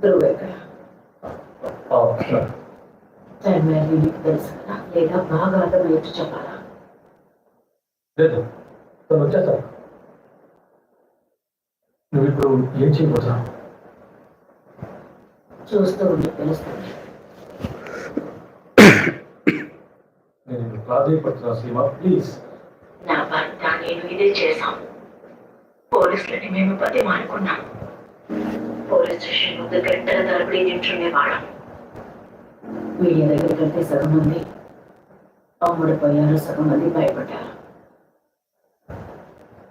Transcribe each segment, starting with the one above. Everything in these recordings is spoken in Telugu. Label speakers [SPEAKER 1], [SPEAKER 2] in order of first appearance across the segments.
[SPEAKER 1] ధ్రువ్ ఎక్కడ టైం వాల్యూ నీకు తెలుసు కదా లేదా బాగా అర్థమయ్యేట్టు చెప్పాలా?
[SPEAKER 2] లేదు. తను వచ్చేస్తాను నువ్వు ఇప్పుడు ఏం చేయబోతున్నావు?
[SPEAKER 1] చూస్తూ ఉంటే తెలుస్తుంది.
[SPEAKER 2] నేను క్లాస్ అయిపోతున్నా సీమా ప్లీజ్.
[SPEAKER 1] నా భర్త నేను ఇదే చేశాం పోలీసులని మేము పది మానుకున్నాం పోలీస్ స్టేషన్ ముందు గంటల తరబడి నించుండేవాళ్ళం వీళ్ళ దగ్గర కంటే సగం మంది అమ్ముడిపోయారు సగం మంది భయపడ్డారు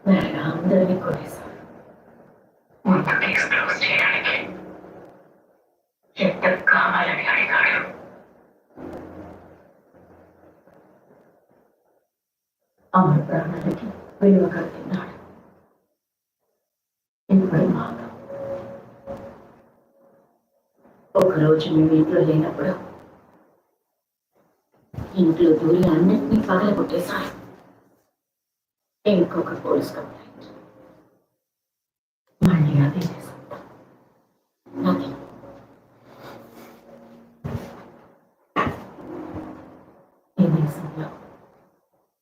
[SPEAKER 1] మెల్లగా అందరినీ కొనేశారు ముందు కేసు క్లోజ్ చేయడానికి ఎంత కావాలని అడిగాడు అమర ప్రాణానికి విలువ కలిగినాడు ఇప్పుడు మాట ఒకరోజు మేము ఇంట్లో లేనప్పుడు ఇంట్లో దూరి అన్నింటినీ పగల కొట్టేశారు ఇంకొక పోలీస్ కంప్లైంట్. మళ్ళీ అదే చేశాం ఈ దేశంలో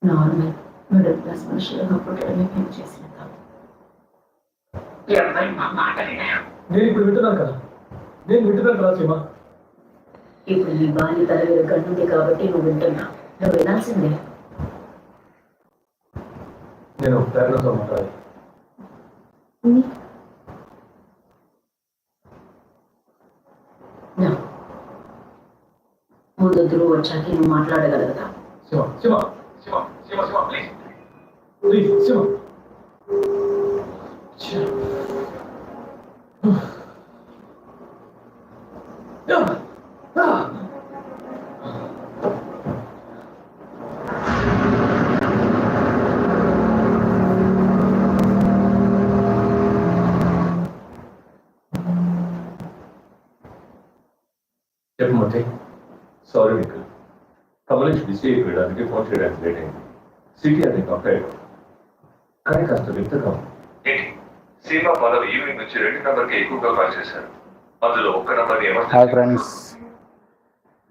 [SPEAKER 1] నార్మల్ మిడిల్ క్లాస్ మనుషులుగా పుట్టడమే మేము చేసిన. తప్పు ఎవరు మా మాట
[SPEAKER 2] నేను ఇప్పుడు వింటున్నాను కదా. నేను వింటున్నాను కదా సీమా
[SPEAKER 1] ఇప్పుడు నీ బాల్య తల మీద గన్నుంది కాబట్టి నువ్వు వింటున్నావు. నువ్వు వినాల్సిందే.
[SPEAKER 2] నేను ప్రేరణతో మాట్లాడాలి.
[SPEAKER 1] ముందు ధ్రువ వచ్చాక నువ్వు మాట్లాడగలుగుతావు.
[SPEAKER 2] Shiva Shiva Shiva Shiva Shiva please. Please Shiva చెప్పు మూర్తి
[SPEAKER 3] sorry Nikhil Kamlesh busy అయిపోయడానికి phone చేయడానికి లేట్ అయింది సిటీ అని కంప్లైంట్ కానీ కాస్త వింతగా ఉంది. ఏంటి సీమా పదవి ఈవినింగ్ నుంచి రెండు నెంబర్కి ఎక్కువగా కాల్ చేశారు. అందులో ఒక్క నెంబర్
[SPEAKER 4] హాయ్ ఫ్రెండ్స్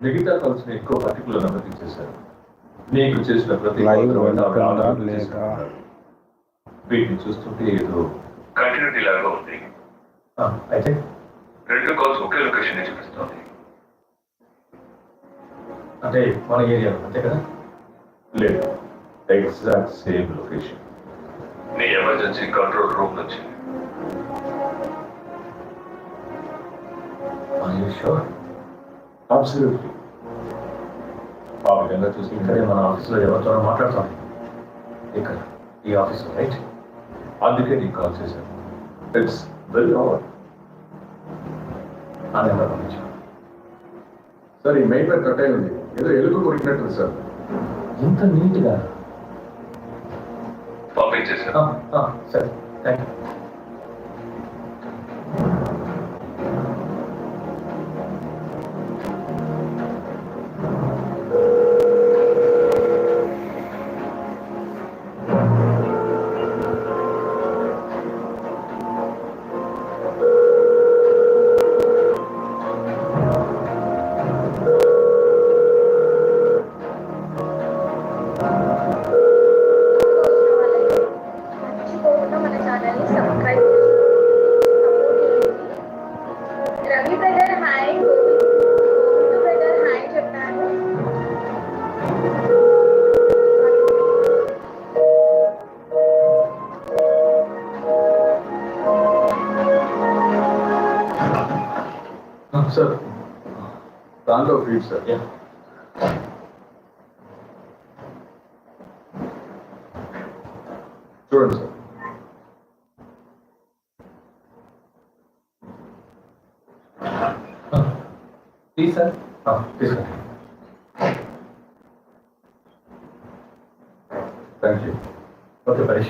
[SPEAKER 3] మిగతా కాల్స్ని ఎక్కువ పర్టికులర్ నెంబర్ ఇచ్చేశారు నీకు చేసిన ప్రతి. వీటిని చూస్తుంటే ఏదో కంటిన్యూటీ లాగా ఉంది.
[SPEAKER 2] అయితే
[SPEAKER 3] రెండు కాల్స్ ఒకే లొకేషన్ చూపిస్తుంది.
[SPEAKER 2] అంటే మన ఏరియా అంతే కదా?
[SPEAKER 3] లేదు. ఎగ్జాక్ట్ సేమ్ లొకేషన్ నీ ఎమర్జెన్సీ కంట్రోల్ రూమ్ నుంచి.
[SPEAKER 2] Are you sure? ఆ విధంగా చూసి ఇక్కడే మన ఆఫీస్లో ఎవరితో మాట్లాడతాం. ఇక్కడ ఈ ఆఫీస్లో రైట్?
[SPEAKER 3] అందుకే నీకు కాల్ చేశాను. ఇట్స్ వెరీ ఆవర్
[SPEAKER 2] ఆ నెంబర్ పంపించాం.
[SPEAKER 5] సార్ ఈ మెయిన్ కట్ అయి ఉంది ఏదో ఎలుగు కొరికినట్టుంది సార్.
[SPEAKER 2] ఇంత నీట్గా?
[SPEAKER 3] పంపించేశాను.
[SPEAKER 2] సరే.
[SPEAKER 6] Thank you sir. Tango feed, sir.
[SPEAKER 5] Yeah. Sure, sir. Please,
[SPEAKER 2] sir.
[SPEAKER 5] Ah, Thank
[SPEAKER 2] you. Okay, Parish.